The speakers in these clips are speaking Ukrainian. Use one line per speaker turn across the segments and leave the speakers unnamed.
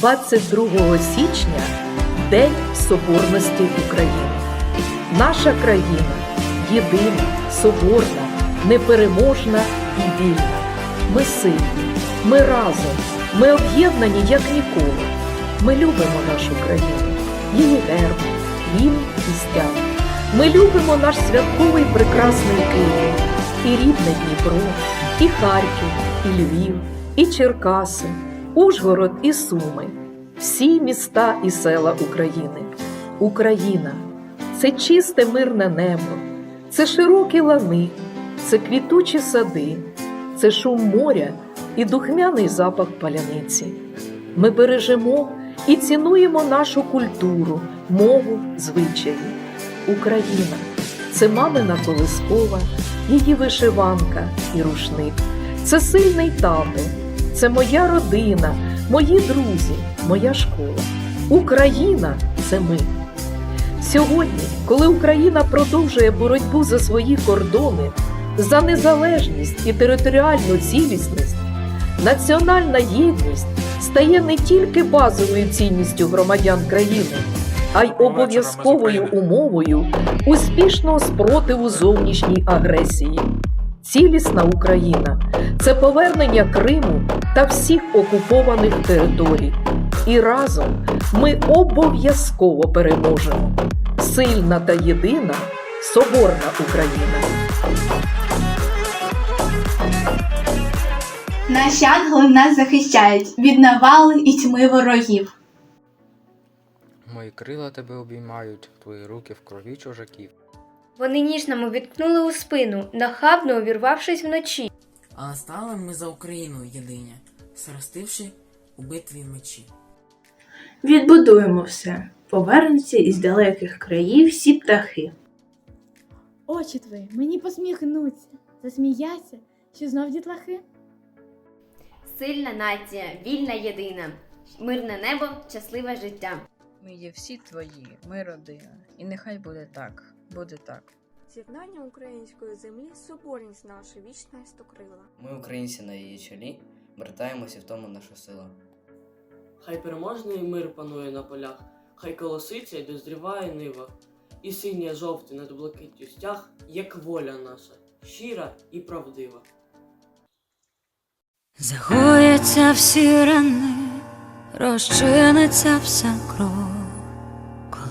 22 січня День Соборності України. Наша країна єдина, соборна, непереможна і вільна. Ми сильні, ми разом, ми об'єднані як ніколи. Ми любимо нашу країну, її герб, гімн і стяг. Ми любимо наш святковий прекрасний Київ, і рідне Дніпро, і Харків, і Львів, і Черкаси, Ужгород і Суми, всі міста і села України. Україна це чисте мирне небо, це широкі лани, це квітучі сади, це шум моря і духмяний запах паляниці. Ми бережемо і цінуємо нашу культуру, мову, звичаї. Україна це мамина колискова, її вишиванка і рушник. Це сильний тато, це моя родина, мої друзі, моя школа. Україна це ми. Сьогодні, коли Україна продовжує боротьбу за свої кордони, за незалежність і територіальну цілісність, національна єдність стає не тільки базовою цінністю громадян країни, а й обов'язковою умовою успішного спротиву зовнішній агресії. Цілісна Україна це повернення Криму та всіх окупованих територій. І разом ми обов'язково переможемо. Сильна та єдина соборна Україна.
Наші ангели нас захищають від навали і тьми ворогів.
Мої крила тебе обіймають, твої руки в крові чужаків.
Вони ніжному відкнули у спину, нахабно увірвавшись вночі.
Але стали ми за Україну єдині, сростивши у битві мечі.
Відбудуємо все, повернуться із далеких країв всі птахи.
Очі твої мені посміхнуться, засміяться, що знов дітлахи.
Сильна нація, вільна єдина, мирне небо, щасливе життя.
Ми є всі твої, ми родина, і нехай буде так, буде так.
З'єднання української землі, соборність наша вічна і стокрила.
Ми, українці на її чолі, вертаємося в тому наша сила.
Хай переможний мир панує на полях, хай колоситься й дозріває нива, і синє жовте над блакиттю стяг, як воля наша, щира і правдива.
Загояться всі рани, розчиниться вся кров.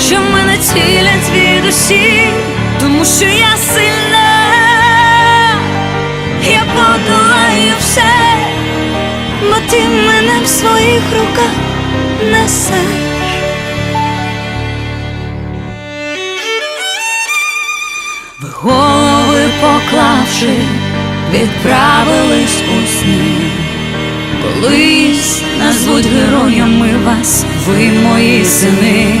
що мене цілять від усі, тому що я сильна, я подолаю все, бо ти мене в своїх руках несеш. Ви голови поклавши, відправились у сни. Колись назвуть героями вас, ви мої сини,